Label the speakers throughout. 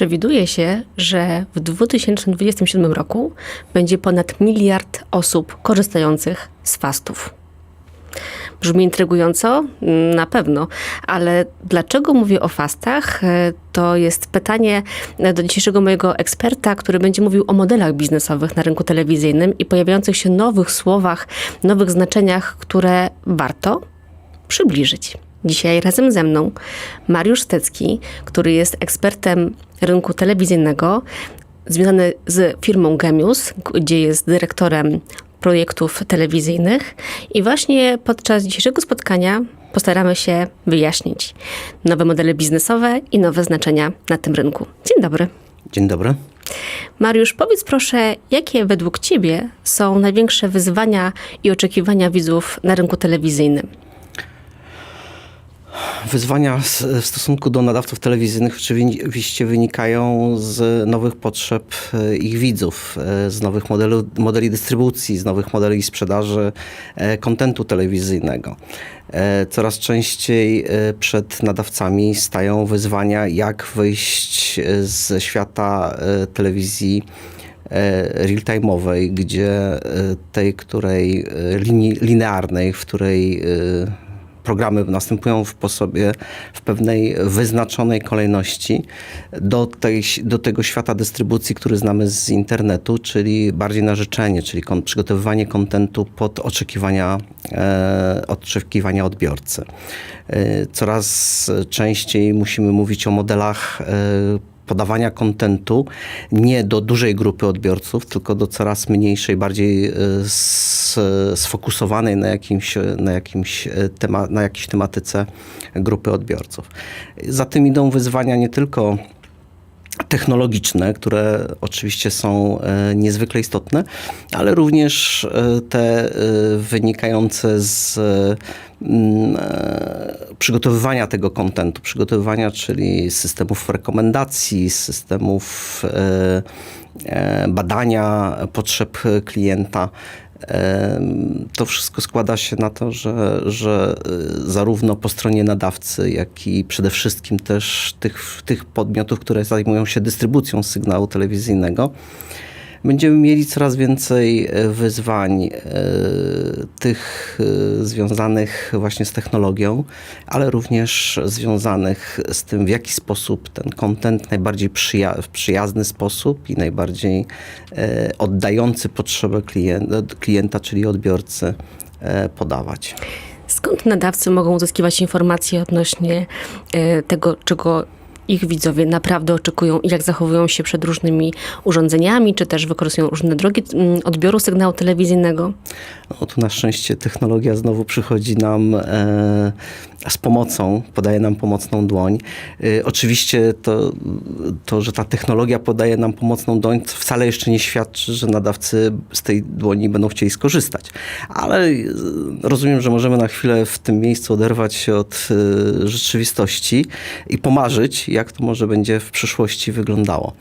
Speaker 1: Przewiduje się, że w 2027 roku będzie ponad miliard osób korzystających z fastów. Brzmi intrygująco? Na pewno, ale dlaczego mówię o fastach? E, To jest pytanie do dzisiejszego mojego eksperta, który będzie mówił o modelach biznesowych na rynku telewizyjnym i pojawiających się nowych słowach, nowych znaczeniach, które warto przybliżyć. Dzisiaj razem ze mną Mariusz Stecki, który jest ekspertem rynku telewizyjnego, związany z firmą Gemius, gdzie jest dyrektorem projektów telewizyjnych. I właśnie podczas dzisiejszego spotkania postaramy się wyjaśnić nowe modele biznesowe i nowe znaczenia na tym rynku. Dzień dobry.
Speaker 2: Dzień dobry.
Speaker 1: Mariusz, powiedz proszę, jakie według Ciebie są największe wyzwania i oczekiwania widzów na rynku telewizyjnym?
Speaker 2: Wyzwania w stosunku do nadawców telewizyjnych oczywiście wynikają z nowych potrzeb e, ich widzów, e, z nowych modelu, modeli dystrybucji, z nowych modeli sprzedaży e, kontentu telewizyjnego. Coraz częściej przed nadawcami stają wyzwania, jak wyjść ze świata telewizji real-time'owej, gdzie tej, której linearnej, w której programy następują w sposobie, w pewnej wyznaczonej kolejności do, tej, do tego świata dystrybucji, który znamy z internetu, czyli bardziej na życzenie, czyli kon, przygotowywanie kontentu pod oczekiwania, e, oczekiwania odbiorcy. E, coraz częściej musimy mówić o modelach e, podawania kontentu nie do dużej grupy odbiorców, tylko do coraz mniejszej, bardziej e, sfokusowanej na jakimś, na, jakimś e, tema, na jakiejś tematyce grupy odbiorców. Za tym idą wyzwania nie tylko technologiczne, które oczywiście są e, niezwykle istotne, ale również e, te e, wynikające z przygotowywania tego kontentu, przygotowywania, czyli systemów rekomendacji, systemów badania potrzeb klienta. To wszystko składa się na to, że, że y, zarówno po stronie nadawcy, jak i przede wszystkim też tych, tych podmiotów, które zajmują się dystrybucją sygnału telewizyjnego, będziemy mieli coraz więcej e, wyzwań e, tych e, związanych właśnie z technologią, ale również związanych z tym, w jaki sposób ten content najbardziej przyja- w przyjazny sposób i najbardziej oddający potrzebę klienta, klienta czyli odbiorcy, podawać.
Speaker 1: Skąd nadawcy mogą uzyskiwać informacje odnośnie tego, czego ich widzowie naprawdę oczekują i jak zachowują się przed różnymi urządzeniami, czy też wykorzystują różne drogi mm, odbioru sygnału telewizyjnego?
Speaker 2: No, tu na szczęście technologia znowu przychodzi nam e, z pomocą, podaje nam pomocną dłoń. E, oczywiście to, to, że ta technologia podaje nam pomocną dłoń, wcale jeszcze nie świadczy, że nadawcy z tej dłoni będą chcieli skorzystać. Ale e, rozumiem, że możemy na chwilę w tym miejscu oderwać się od e, rzeczywistości i pomarzyć, jak to może będzie w przyszłości wyglądało.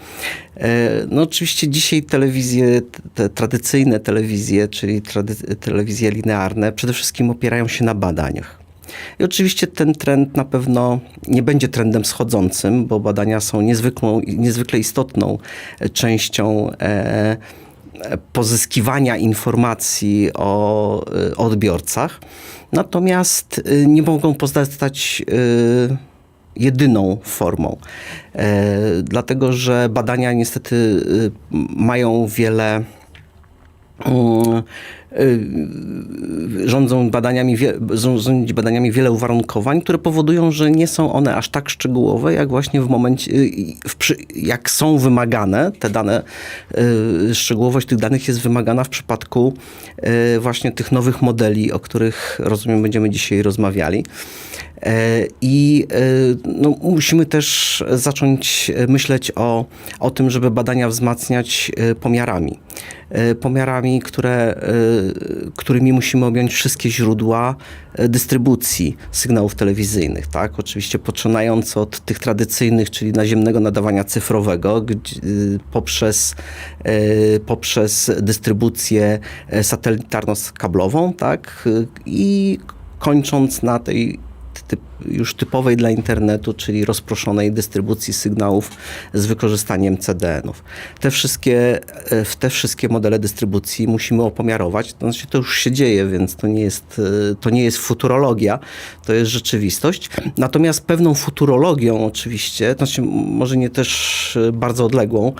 Speaker 2: No oczywiście dzisiaj telewizje, te tradycyjne telewizje, czyli telewizje linearne, przede wszystkim opierają się na badaniach. I oczywiście ten trend na pewno nie będzie trendem schodzącym, bo badania są niezwykłą, niezwykle istotną e, częścią e, e, pozyskiwania informacji o, o odbiorcach. Natomiast nie mogą pozostać jedyną formą. Dlatego, że badania niestety mają wiele. Y, Rządzą badaniami, wie- rządzi badaniami wiele uwarunkowań, które powodują, że nie są one aż tak szczegółowe, jak właśnie w momencie, y, w, przy- jak są wymagane te dane. y, Szczegółowość tych danych jest wymagana w przypadku właśnie tych nowych modeli, o których rozumiem będziemy dzisiaj rozmawiali. E, I e, no, musimy też zacząć e, myśleć o, o tym, żeby badania wzmacniać pomiarami. Pomiarami, które, którymi musimy objąć wszystkie źródła dystrybucji sygnałów telewizyjnych. Tak? Oczywiście poczynając od tych tradycyjnych, czyli naziemnego nadawania cyfrowego, poprzez, poprzez dystrybucję satelitarno-kablową tak? I kończąc na tej typ, już typowej dla internetu, czyli rozproszonej dystrybucji sygnałów z wykorzystaniem CDN-ów. Te wszystkie, e, te wszystkie modele dystrybucji musimy opomiarować. To znaczy to już się dzieje, więc to nie jest, e, to nie jest futurologia, to jest rzeczywistość. Natomiast pewną futurologią oczywiście, to znaczy może nie też e, bardzo odległą,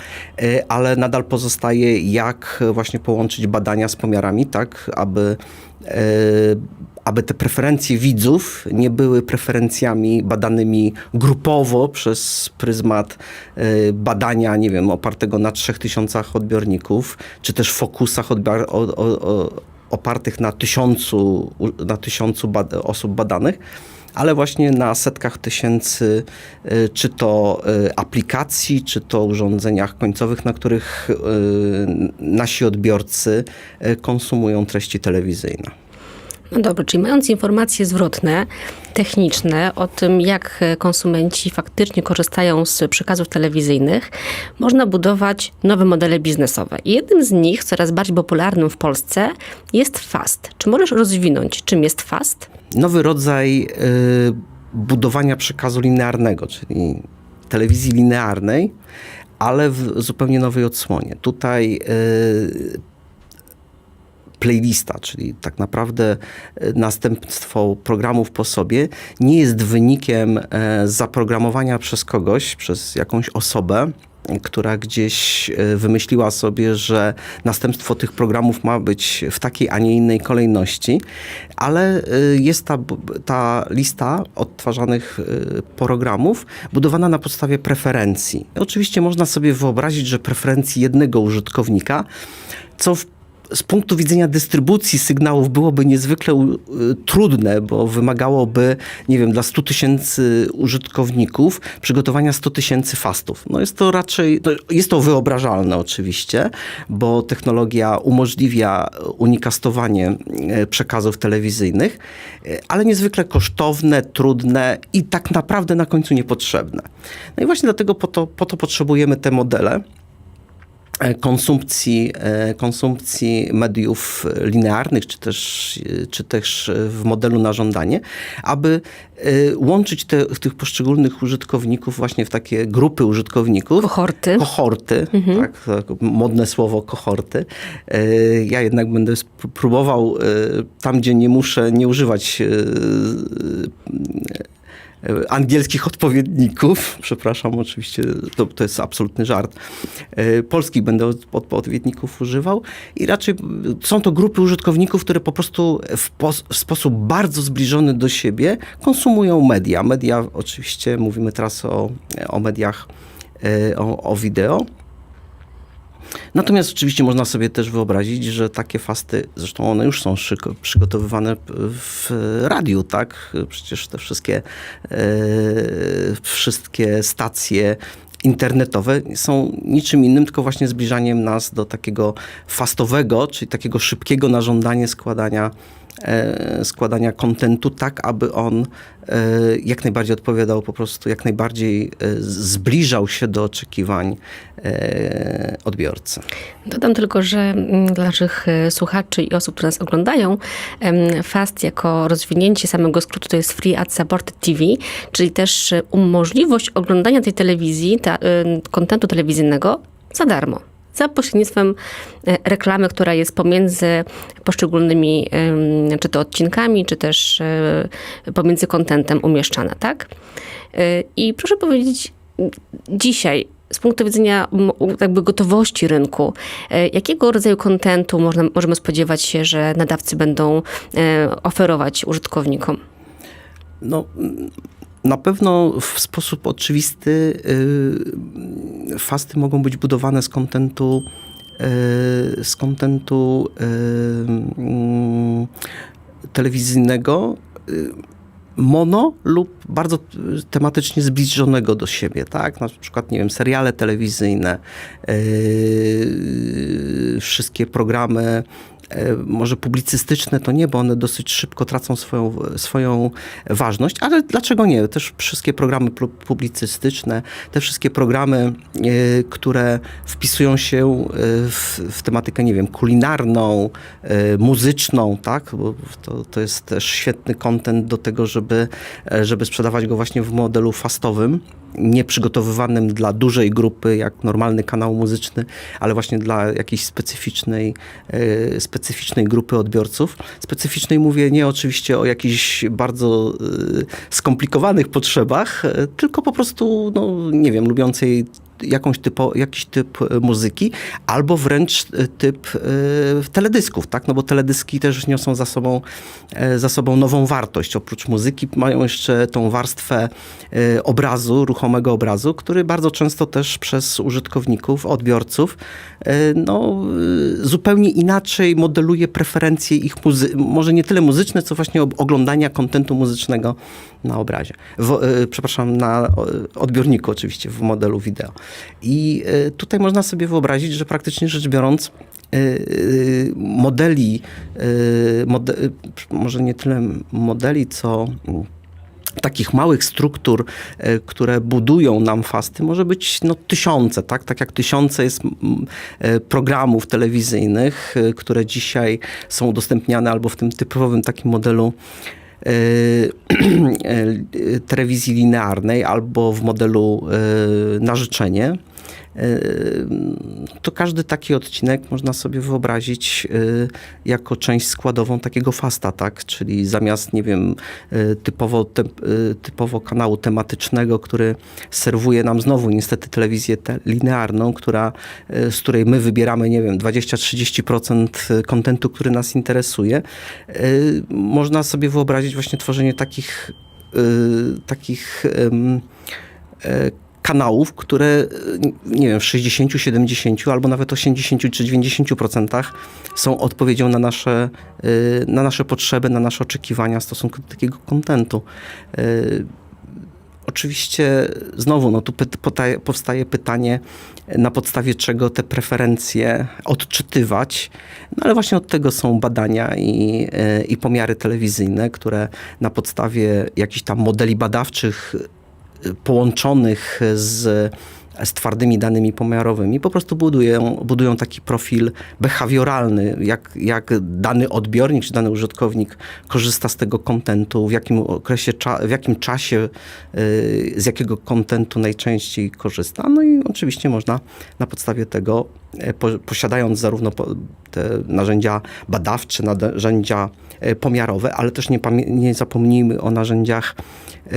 Speaker 2: ale nadal pozostaje jak właśnie połączyć badania z pomiarami, tak aby aby te preferencje widzów nie były preferencjami badanymi grupowo przez pryzmat e, badania, nie wiem, opartego na 3000 odbiorników, czy też fokusach o, o, opartych na tysiącu, na tysiącu osób badanych, ale właśnie na setkach tysięcy, e, czy to e, aplikacji, czy to urządzeniach końcowych, na których nasi odbiorcy konsumują treści telewizyjne.
Speaker 1: No dobrze, czyli mając informacje zwrotne, techniczne o tym, jak konsumenci faktycznie korzystają z przekazów telewizyjnych, można budować nowe modele biznesowe. Jednym z nich, coraz bardziej popularnym w Polsce, jest FAST. Czy możesz rozwinąć, czym jest FAST?
Speaker 2: nowy rodzaj y, budowania przekazu linearnego, czyli telewizji linearnej, ale w zupełnie nowej odsłonie. Tutaj y, playlista, czyli tak naprawdę y, następstwo programów po sobie, nie jest wynikiem e, zaprogramowania przez kogoś, przez jakąś osobę, która gdzieś e, wymyśliła sobie, że następstwo tych programów ma być w takiej, a nie innej kolejności, ale e, jest ta, ta lista odtwarzanych e, programów budowana na podstawie preferencji. Oczywiście można sobie wyobrazić, że preferencji jednego użytkownika, co w z punktu widzenia dystrybucji sygnałów byłoby niezwykle y, trudne, bo wymagałoby, nie wiem, dla 100 tysięcy użytkowników przygotowania 100 tysięcy fastów. No jest to raczej, no jest to wyobrażalne oczywiście, bo technologia umożliwia unikastowanie e, przekazów telewizyjnych, ale niezwykle kosztowne, trudne i tak naprawdę na końcu niepotrzebne. No i właśnie dlatego po to, po to potrzebujemy te modele, konsumpcji, e, konsumpcji mediów linearnych, czy też, e, czy też e, w modelu na żądanie, aby e, łączyć te, tych poszczególnych użytkowników właśnie w takie grupy użytkowników.
Speaker 1: Kohorty.
Speaker 2: Kohorty, tak, tak, modne słowo kohorty. E, Ja jednak będę próbował e, tam, gdzie nie muszę, nie używać e, e, angielskich odpowiedników. Przepraszam, oczywiście, to, to jest absolutny żart. E, Polskich będę od- odpowiedników używał i raczej są to grupy użytkowników, które po prostu w, w sposób bardzo zbliżony do siebie konsumują media. Media, oczywiście mówimy teraz o, o mediach, e, o, o wideo. Natomiast oczywiście można sobie też wyobrazić, że takie fasty, zresztą one już są szyko, przygotowywane w radiu, tak? Przecież te wszystkie, e, wszystkie stacje internetowe są niczym innym, tylko właśnie zbliżaniem nas do takiego fastowego, czyli takiego szybkiego na żądanie składania, składania kontentu, tak aby on e, jak najbardziej odpowiadał po prostu, jak najbardziej e, zbliżał się do oczekiwań e, odbiorcy.
Speaker 1: Dodam tylko, że mm, dla naszych e, słuchaczy i osób, które nas oglądają, FAST jako rozwinięcie samego skrótu to jest Free Ad Supported TV, czyli też e, możliwość oglądania tej telewizji, kontentu telewizyjnego za darmo. Za pośrednictwem e, reklamy, która jest pomiędzy poszczególnymi, czy to odcinkami, czy też e, pomiędzy kontentem umieszczana, tak? E, I proszę powiedzieć, dzisiaj z punktu widzenia jakby gotowości rynku, jakiego rodzaju kontentu możemy spodziewać się, że nadawcy będą oferować użytkownikom?
Speaker 2: No, na pewno w sposób oczywisty y, fasty mogą być budowane z kontentu y, z kontentu y, telewizyjnego mono lub bardzo tematycznie zbliżonego do siebie, tak? Na przykład, nie wiem, seriale telewizyjne, wszystkie programy może publicystyczne to nie, bo one dosyć szybko tracą swoją, swoją ważność, ale dlaczego nie? Też wszystkie programy pu- publicystyczne, te wszystkie programy, e, które wpisują się e, w, w tematykę, nie wiem, kulinarną, e, muzyczną, tak? Bo to, to jest też świetny content do tego, żeby, e, żeby sprzedawać go właśnie w modelu fastowym, nie przygotowywanym dla dużej grupy, jak normalny kanał muzyczny, ale właśnie dla jakiejś specyficznej, e, specyficznej grupy odbiorców. Specyficznej mówię nie oczywiście o jakichś bardzo e, skomplikowanych potrzebach, e, tylko po prostu, no nie wiem, lubiącej jakąś typo, jakiś typ e, muzyki, albo wręcz e, typ e, teledysków, tak? No bo teledyski też niosą za sobą, za sobą nową wartość. Oprócz muzyki mają jeszcze tą warstwę obrazu, ruchomego obrazu, który bardzo często też przez użytkowników, odbiorców, no, zupełnie inaczej modeluje preferencje ich muzy- może nie tyle muzyczne, co właśnie oglądania kontentu muzycznego na obrazie. W, e, przepraszam, na odbiorniku oczywiście, w modelu wideo. I e, tutaj można sobie wyobrazić, że praktycznie rzecz biorąc, e, modeli, mode, może nie tyle modeli, co mm, takich małych struktur, które budują nam fasty, może być no, tysiące, tak? Tak jak tysiące jest programów telewizyjnych, które dzisiaj są udostępniane albo w tym typowym takim modelu telewizji linearnej albo w modelu e, na życzenie, e, to każdy taki odcinek można sobie wyobrazić e, jako część składową takiego fasta, tak? Czyli zamiast, nie wiem, e, typowo, te, typowo kanału tematycznego, który serwuje nam znowu niestety telewizję te linearną, która, z której my wybieramy, nie wiem, 20-30% kontentu, który nas interesuje, można sobie wyobrazić właśnie tworzenie takich, takich kanałów, które e, nie wiem, w 60, 70 albo nawet 80 czy 90% są odpowiedzią na nasze, e, na nasze potrzeby, na nasze oczekiwania w stosunku do takiego kontentu. E, Oczywiście znowu no, tu powstaje pytanie, na podstawie czego te preferencje odczytywać. No ale właśnie od tego są badania i, i pomiary telewizyjne, które na podstawie jakichś tam modeli badawczych połączonych z, z twardymi danymi pomiarowymi po prostu budują, budują taki profil behawioralny, jak, jak dany odbiornik czy dany użytkownik korzysta z tego kontentu, w jakim okresie, w jakim czasie, y, z jakiego kontentu najczęściej korzysta. No i oczywiście można na podstawie tego, e, po, posiadając zarówno te narzędzia badawcze, narzędzia pomiarowe, ale też nie, nie zapomnijmy o narzędziach e,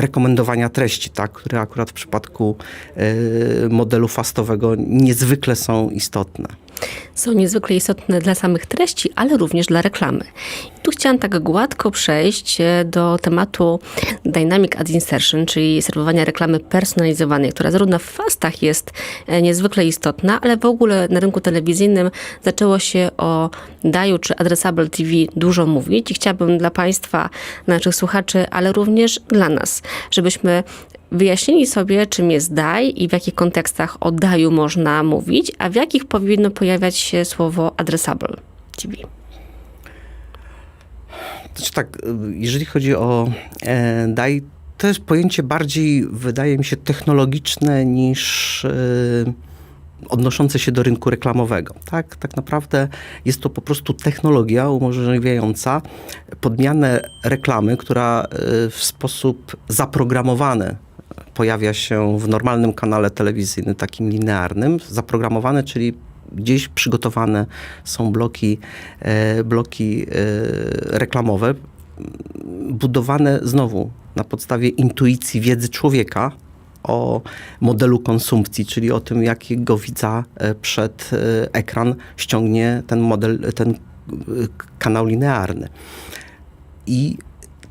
Speaker 2: rekomendowania treści, tak, które akurat w przypadku e, modelu fastowego niezwykle są istotne.
Speaker 1: Są niezwykle istotne dla samych treści, ale również dla reklamy. I tu chciałam tak gładko przejść e, do tematu Dynamic Ad Insertion, czyli serwowania reklamy personalizowanej, która zarówno w fastach jest e, niezwykle istotna, ale w ogóle na rynku telewizyjnym zaczęło się o Daju czy Addressable TV dużo mówić i chciałabym dla Państwa, naszych słuchaczy, ale również dla nas, żebyśmy wyjaśnili sobie, czym jest DAI i w jakich kontekstach o DAIu można mówić, a w jakich powinno pojawiać się słowo addressable TV.
Speaker 2: Znaczy tak, jeżeli chodzi o e, DAI, to jest pojęcie bardziej, wydaje mi się, technologiczne niż e, odnoszące się do rynku reklamowego. Tak, tak naprawdę jest to po prostu technologia umożliwiająca podmianę reklamy, która e, w sposób zaprogramowany pojawia się w normalnym kanale telewizyjnym, takim linearnym, zaprogramowane, czyli gdzieś przygotowane są bloki, e, bloki e, reklamowe, budowane znowu na podstawie intuicji, wiedzy człowieka o modelu konsumpcji, czyli o tym, jakiego widza e, przed ekran ściągnie ten model, ten kanał linearny. I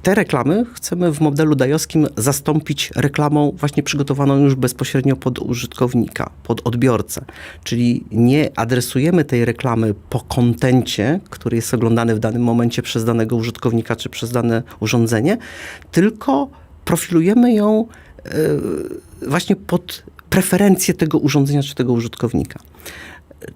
Speaker 2: te reklamy chcemy w modelu dajowskim zastąpić reklamą właśnie przygotowaną już bezpośrednio pod użytkownika, pod odbiorcę. Czyli nie adresujemy tej reklamy po kontencie, który jest oglądany w danym momencie przez danego użytkownika czy przez dane urządzenie, tylko profilujemy ją e, właśnie pod preferencje tego urządzenia czy tego użytkownika.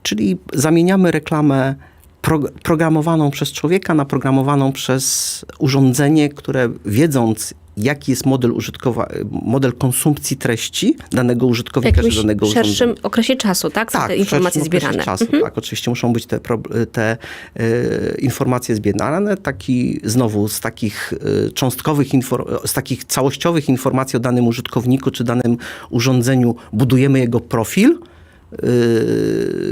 Speaker 2: Czyli zamieniamy reklamę pro, programowaną przez człowieka, naprogramowaną przez urządzenie, które wiedząc, jaki jest model użytkowa, model konsumpcji treści danego
Speaker 1: W
Speaker 2: użytkownika czy danego
Speaker 1: szerszym
Speaker 2: urządzenia.
Speaker 1: okresie czasu, tak? Są te
Speaker 2: w
Speaker 1: informacje
Speaker 2: szerszym
Speaker 1: zbierane.
Speaker 2: Czasu, Tak, oczywiście muszą być te, te e, informacje zbierane. Taki znowu z takich e, cząstkowych, z takich całościowych informacji o danym użytkowniku czy danym urządzeniu budujemy jego profil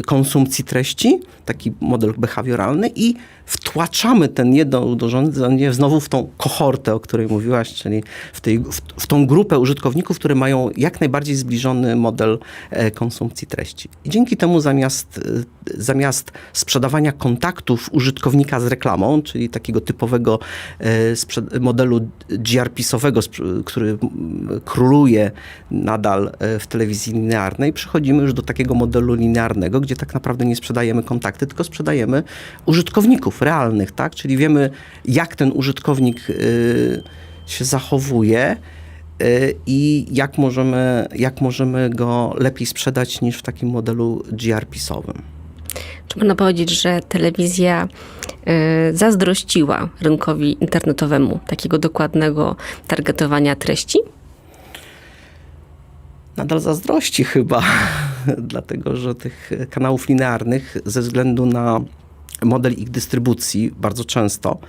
Speaker 2: konsumpcji treści, taki model behawioralny i wtłaczamy ten jedno urządzenie znowu w tą kohortę, o której mówiłaś, czyli w, tej, w, w tą grupę użytkowników, które mają jak najbardziej zbliżony model e, konsumpcji treści. I dzięki temu zamiast, e, zamiast sprzedawania kontaktów użytkownika z reklamą, czyli takiego typowego e, modelu GRPS-owego, który króluje nadal w telewizji linearnej, przechodzimy już do takiego modelu linearnego, gdzie tak naprawdę nie sprzedajemy kontakty, tylko sprzedajemy użytkowników realnych, tak? Czyli wiemy, jak ten użytkownik y, się zachowuje y, i jak możemy, jak możemy go lepiej sprzedać niż w takim modelu GRPS-owym.
Speaker 1: Czy można powiedzieć, że telewizja y, zazdrościła rynkowi internetowemu takiego dokładnego targetowania treści?
Speaker 2: nadal zazdrości chyba, dlatego że tych kanałów linearnych ze względu na model ich dystrybucji bardzo często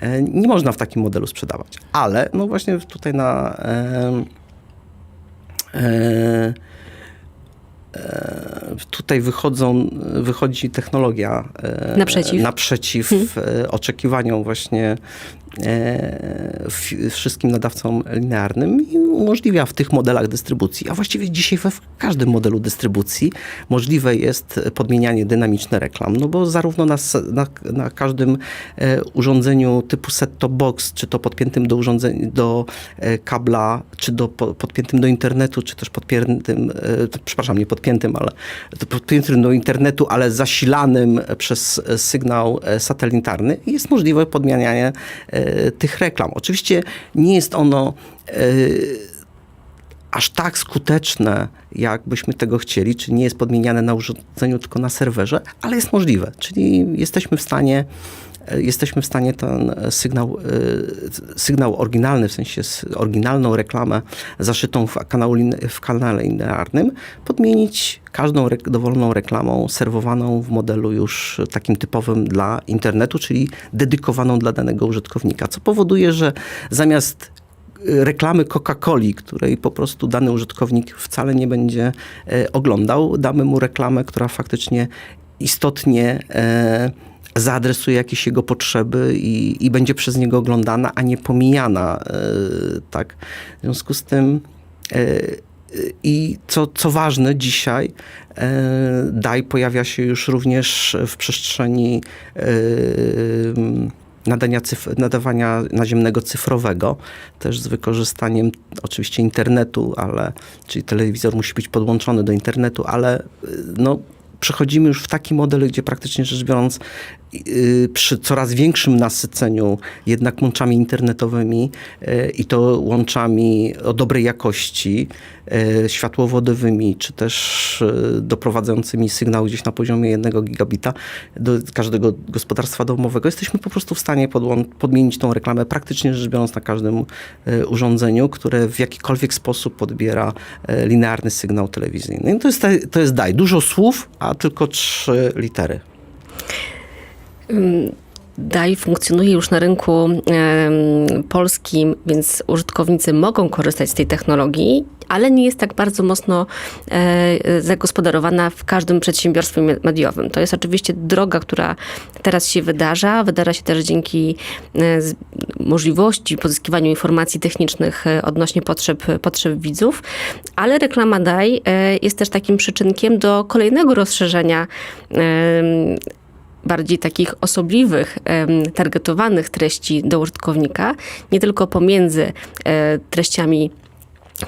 Speaker 2: e, nie można w takim modelu sprzedawać. Ale no właśnie tutaj na e, e, tutaj wychodzą, wychodzi technologia e,
Speaker 1: Naprzeciw.
Speaker 2: naprzeciw e, oczekiwaniom właśnie e, wszystkim nadawcom linearnym i umożliwia w tych modelach dystrybucji, a właściwie dzisiaj we w każdym modelu dystrybucji możliwe jest podmienianie dynamiczne reklam, no bo zarówno na, na, na każdym urządzeniu typu set-top box, czy to podpiętym do urządzenia, do kabla, czy do, po, podpiętym do internetu, czy też podpiętym, przepraszam, nie podpiętym, ale to podpiętym do internetu, ale zasilanym przez sygnał e, satelitarny, jest możliwe podmienianie e, tych reklam. Oczywiście nie jest ono e, aż tak skuteczne, jakbyśmy tego chcieli, czyli nie jest podmieniane na urządzeniu, tylko na serwerze, ale jest możliwe. Czyli jesteśmy w stanie, jesteśmy w stanie ten sygnał, e, sygnał oryginalny, w sensie oryginalną reklamę zaszytą w, kanału, w kanale linearnym, podmienić każdą rek- dowolną reklamą serwowaną w modelu już takim typowym dla internetu, czyli dedykowaną dla danego użytkownika, co powoduje, że zamiast reklamy Coca-Coli, której po prostu dany użytkownik wcale nie będzie e, oglądał, damy mu reklamę, która faktycznie istotnie e, zaadresuje jakieś jego potrzeby i, i będzie przez niego oglądana, a nie pomijana. E, tak. W związku z tym e, i co, co ważne, dzisiaj e, DAI pojawia się już również w przestrzeni e, nadania cyf- nadawania naziemnego cyfrowego, też z wykorzystaniem oczywiście internetu, ale, czyli telewizor musi być podłączony do internetu, ale no, przechodzimy już w taki model, gdzie praktycznie rzecz biorąc przy coraz większym nasyceniu jednak łączami internetowymi y, i to łączami o dobrej jakości, y, światłowodowymi, czy też y, doprowadzającymi sygnał gdzieś na poziomie 1 gigabita do każdego gospodarstwa domowego, jesteśmy po prostu w stanie podmienić tą reklamę praktycznie rzecz biorąc na każdym y, urządzeniu, które w jakikolwiek sposób odbiera y, linearny sygnał telewizyjny. I to jest, to jest DAI. Dużo słów, a tylko trzy litery.
Speaker 1: DAI funkcjonuje już na rynku polskim, więc użytkownicy mogą korzystać z tej technologii, ale nie jest tak bardzo mocno e, zagospodarowana w każdym przedsiębiorstwie me- mediowym. To jest oczywiście droga, która teraz się wydarza. Wydarza się też dzięki e, możliwości pozyskiwania informacji technicznych e, odnośnie potrzeb, potrzeb widzów, ale reklama DAI jest też takim przyczynkiem do kolejnego rozszerzenia bardziej takich osobliwych, targetowanych treści do użytkownika, nie tylko pomiędzy e, treściami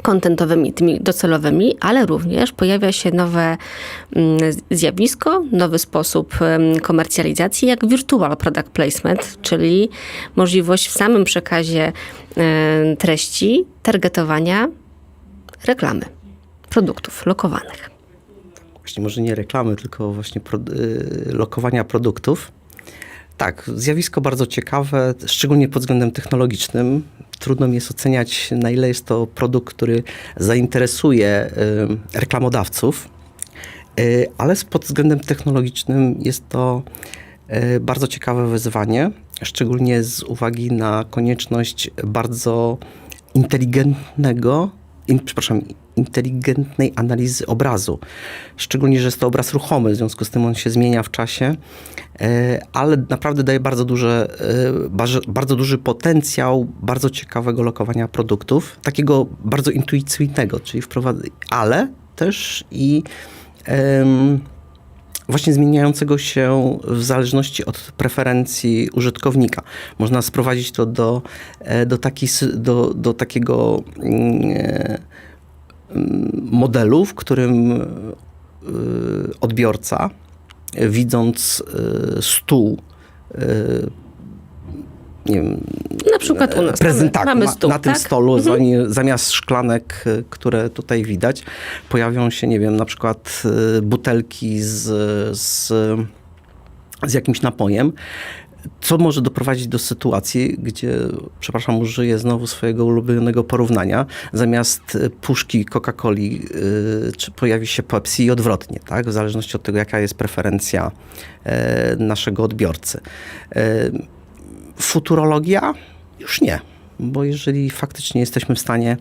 Speaker 1: kontentowymi, tymi docelowymi, ale również pojawia się nowe mm, zjawisko, nowy sposób komercjalizacji, jak virtual product placement, czyli możliwość w samym przekazie em, treści targetowania reklamy produktów lokowanych.
Speaker 2: Właśnie może nie reklamy, tylko właśnie pro, y, lokowania produktów. Tak, zjawisko bardzo ciekawe, szczególnie pod względem technologicznym. Trudno mi jest oceniać, na ile jest to produkt, który zainteresuje y, reklamodawców, y, ale pod względem technologicznym jest to y, bardzo ciekawe wyzwanie, szczególnie z uwagi na konieczność bardzo inteligentnego, in, przepraszam, inteligentnej analizy obrazu. Szczególnie, że jest to obraz ruchomy, w związku z tym on się zmienia w czasie, e, ale naprawdę daje bardzo, duże, e, bardzo, duży potencjał bardzo ciekawego lokowania produktów, takiego bardzo intuicyjnego, czyli wprowadzenia, ale też i em, właśnie zmieniającego się w zależności od preferencji użytkownika. Można sprowadzić to do, e, do, taki, do, do takiego mm, modelu, w którym y, odbiorca, widząc y, stół, y, nie wiem,
Speaker 1: Na przykład u nas. mamy, mamy
Speaker 2: ma-
Speaker 1: stół,
Speaker 2: na tym
Speaker 1: tak?
Speaker 2: stolu zami- zamiast szklanek, które tutaj widać, pojawią się, nie wiem, na przykład butelki z, z, z jakimś napojem, co może doprowadzić do sytuacji, gdzie, przepraszam, użyję znowu swojego ulubionego porównania, zamiast y, puszki Coca-Coli y, czy pojawi się Pepsi i odwrotnie, tak? w zależności od tego, jaka jest preferencja e, naszego odbiorcy. E, Futurologia? Już nie. Bo jeżeli faktycznie jesteśmy w stanie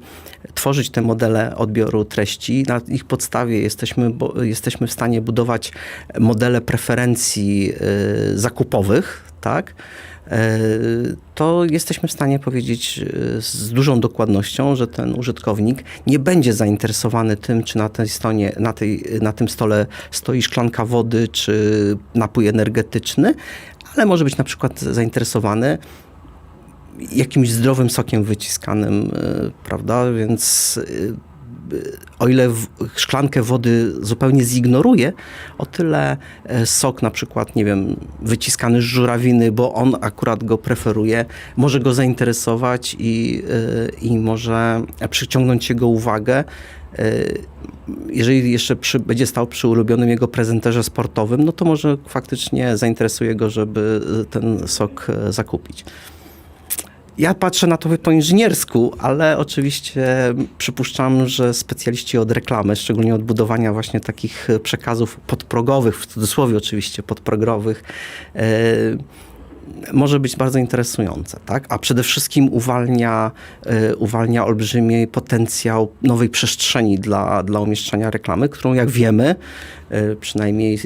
Speaker 2: tworzyć te modele odbioru treści, na ich podstawie jesteśmy, jesteśmy w stanie budować modele preferencji y, zakupowych, tak? y, to jesteśmy w stanie powiedzieć y, z dużą dokładnością, że ten użytkownik nie będzie zainteresowany tym, czy na tej, stonie, na tej, na tym stole stoi szklanka wody, czy napój energetyczny, ale może być na przykład zainteresowany jakimś zdrowym sokiem wyciskanym, y, prawda? Więc o ile szklankę wody zupełnie zignoruje, o tyle e, sok na przykład, nie wiem, wyciskany z żurawiny, bo on akurat go preferuje, może go zainteresować i, y, i może przyciągnąć jego uwagę. Y, Jeżeli jeszcze przy, będzie stał przy ulubionym jego prezenterze sportowym, no to może faktycznie zainteresuje go, żeby ten sok e, zakupić. Ja patrzę na to po inżyniersku, ale oczywiście przypuszczam, że specjaliści od reklamy, szczególnie od budowania właśnie takich przekazów podprogowych, w cudzysłowie oczywiście podprogowych, e, może być bardzo interesujące, tak? A przede wszystkim uwalnia, e, uwalnia olbrzymi potencjał nowej przestrzeni dla, dla umieszczania reklamy, którą jak wiemy, e, przynajmniej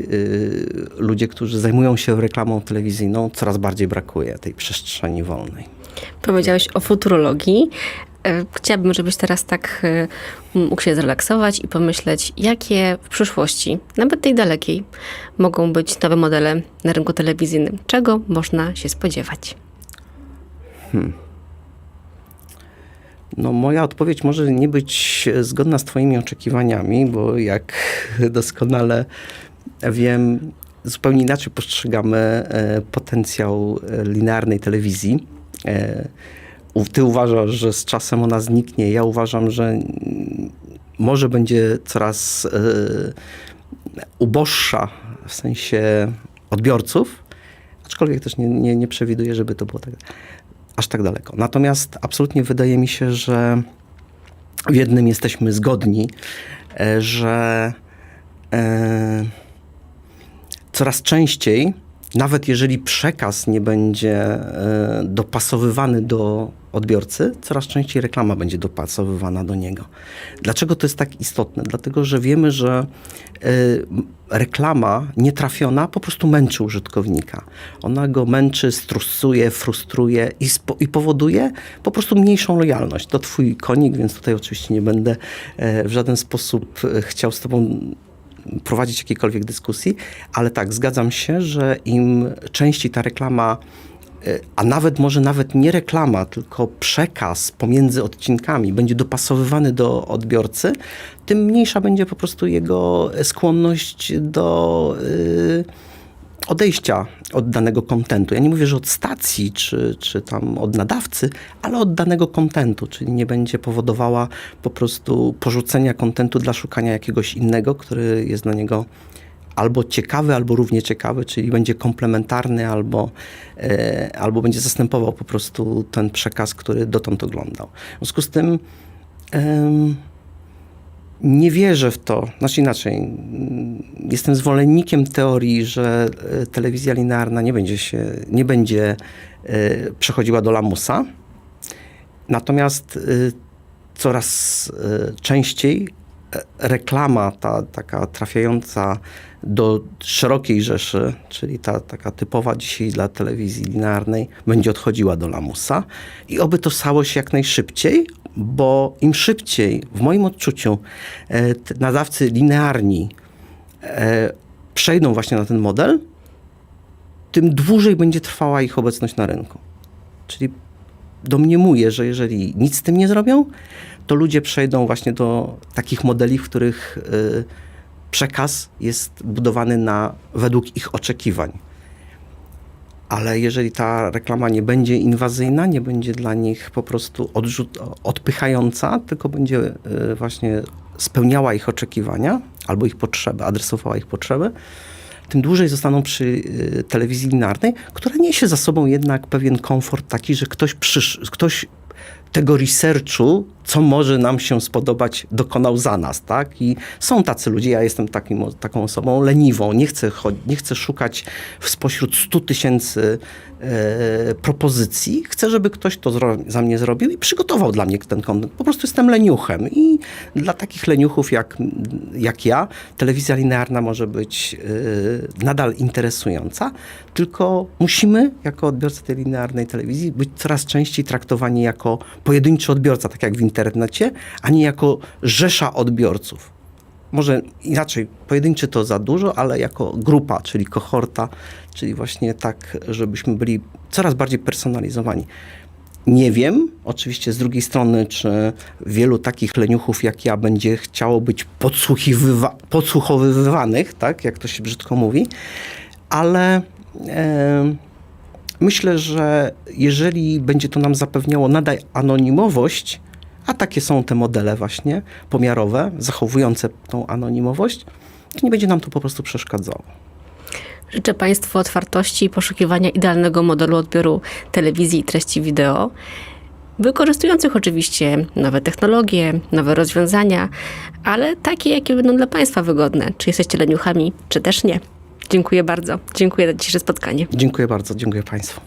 Speaker 2: ludzie, którzy zajmują się reklamą telewizyjną, coraz bardziej brakuje tej przestrzeni wolnej.
Speaker 1: Powiedziałeś o futurologii. E, Chciałabym, żebyś teraz tak e, mógł się zrelaksować i pomyśleć, jakie w przyszłości, nawet tej dalekiej, mogą być nowe modele na rynku telewizyjnym. Czego można się spodziewać?
Speaker 2: No, moja odpowiedź może nie być zgodna z Twoimi oczekiwaniami, bo jak doskonale wiem, zupełnie inaczej postrzegamy e, potencjał linearnej telewizji. E, Ty uważasz, że z czasem ona zniknie. Ja uważam, że może będzie coraz e, uboższa w sensie odbiorców, aczkolwiek też nie, nie, nie przewiduję, żeby to było tak, aż tak daleko. Natomiast absolutnie wydaje mi się, że w jednym jesteśmy zgodni, e, że coraz częściej, nawet jeżeli przekaz nie będzie e, dopasowywany do odbiorcy, coraz częściej reklama będzie dopasowywana do niego. Dlaczego to jest tak istotne? Dlatego, że wiemy, że e, reklama nietrafiona po prostu męczy użytkownika. Ona go męczy, stresuje, frustruje i, i powoduje po prostu mniejszą lojalność. To twój konik, więc tutaj oczywiście nie będę e, w żaden sposób chciał z tobą prowadzić jakiejkolwiek dyskusji, ale tak, zgadzam się, że im częściej ta reklama, e, a nawet może nawet nie reklama, tylko przekaz pomiędzy odcinkami będzie dopasowywany do odbiorcy, tym mniejsza będzie po prostu jego skłonność do y, odejścia od danego kontentu. Ja nie mówię, że od stacji czy, czy tam od nadawcy, ale od danego kontentu, czyli nie będzie powodowała po prostu porzucenia kontentu dla szukania jakiegoś innego, który jest dla niego albo ciekawy, albo równie ciekawy, czyli będzie komplementarny, albo, e, albo będzie zastępował po prostu ten przekaz, który dotąd oglądał. W związku z tym em, nie wierzę w to, znaczy inaczej, jestem zwolennikiem teorii, że e, telewizja linearna nie będzie się, nie będzie e, przechodziła do lamusa. Natomiast y, coraz częściej e, reklama ta taka trafiająca do szerokiej rzeszy, czyli ta taka typowa dzisiaj dla telewizji linearnej, będzie odchodziła do lamusa i oby to stało się jak najszybciej, bo im szybciej, w moim odczuciu, e, nadawcy linearni e, przejdą właśnie na ten model, tym dłużej będzie trwała ich obecność na rynku. Czyli domniemuję, że jeżeli nic z tym nie zrobią, to ludzie przejdą właśnie do takich modeli, w których y, przekaz jest budowany na, według ich oczekiwań. Ale jeżeli ta reklama nie będzie inwazyjna, nie będzie dla nich po prostu odrzut, odpychająca, tylko będzie y, właśnie spełniała ich oczekiwania albo ich potrzeby, adresowała ich potrzeby, tym dłużej zostaną przy y, telewizji linearnej, która niesie za sobą jednak pewien komfort taki, że ktoś, przysz, ktoś tego researchu, co może nam się spodobać, dokonał za nas, tak? I są tacy ludzie, ja jestem takim, taką osobą leniwą, nie chcę, nie chcę szukać spośród 100 tysięcy e, propozycji, chcę, żeby ktoś to za mnie zrobił i przygotował dla mnie ten kontent. Po prostu jestem leniuchem. I dla takich leniuchów jak, jak ja, telewizja linearna może być e, nadal interesująca, tylko musimy, jako odbiorcy tej linearnej telewizji, być coraz częściej traktowani jako pojedynczy odbiorca, tak jak w internecie, a nie jako rzesza odbiorców. Może inaczej, pojedynczy to za dużo, ale jako grupa, czyli kohorta, czyli właśnie tak, żebyśmy byli coraz bardziej personalizowani. Nie wiem, oczywiście z drugiej strony, czy wielu takich leniuchów jak ja będzie chciało być podsłuchowywanych, tak, jak to się brzydko mówi, ale e, myślę, że jeżeli będzie to nam zapewniało nadal anonimowość, a takie są te modele właśnie pomiarowe, zachowujące tą anonimowość, to nie będzie nam to po prostu przeszkadzało.
Speaker 1: Życzę Państwu otwartości i poszukiwania idealnego modelu odbioru telewizji i treści wideo, wykorzystujących oczywiście nowe technologie, nowe rozwiązania, ale takie, jakie będą dla Państwa wygodne. Czy jesteście leniuchami, czy też nie. Dziękuję bardzo. Dziękuję za dzisiejsze spotkanie.
Speaker 2: Dziękuję bardzo, dziękuję Państwu.